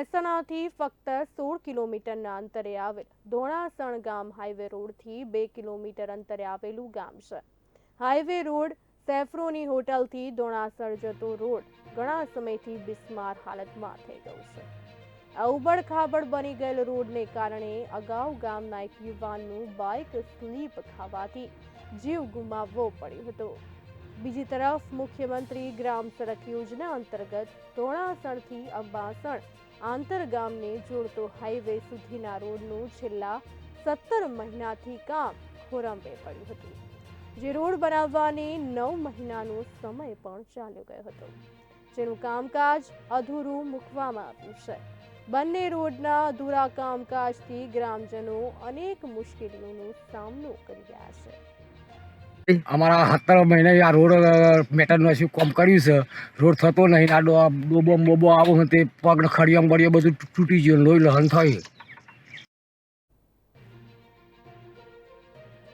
મહેસાણાથી ફક્ત સોળ કિલોમીટરના અંતરે આવેલ ધોણાસણ ગામ હાઈવે રોડથી બે કિલોમીટર અંતરે આવેલું ગામ છે. હાઈવે રોડ સેફ્રોની હોટલથી ધોણાસણ જતો રોડ ઘણા સમયથી બિસ્માર હાલતમાં થઈ ગયો છે. આ ઉબડખાબડ બની ગયેલ રોડને કારણે અગાઉ ગામના એક યુવાનનું બાઇક સ્લીપ ખાવાથી જીવ ગુમાવવો પડ્યો હતો. બીજી તરફ મુખ્યમંત્રી ગ્રામ સડક યોજના અંતર્ગત ધોળાસણથી અંબાસણ આંતરગામને જોડતો હાઈવે સુધીના રોડનું છેલ્લા સત્તર મહિનાથી કામ ખોરંભે પડ્યું હતું, જે રોડ બનાવવાની નવ મહિનાનો સમય પણ ચાલ્યો ગયો હતો. જેનું કામકાજ અધૂરું મૂકવામાં આવ્યું છે. બંને રોડના અધૂરા કામકાજથી ગ્રામજનો અનેક મુશ્કેલીઓનો સામનો કરી રહ્યા છે. અમારા સત્તર મહિને આ રોડ મેટરનું શું કામ કર્યું છે? રોડ થતો નહીં, આ ડોબો મોબો આવો તે પગ ખડિયામ બળિયા બધું તૂટી ગયું, લોહી લહન થઈ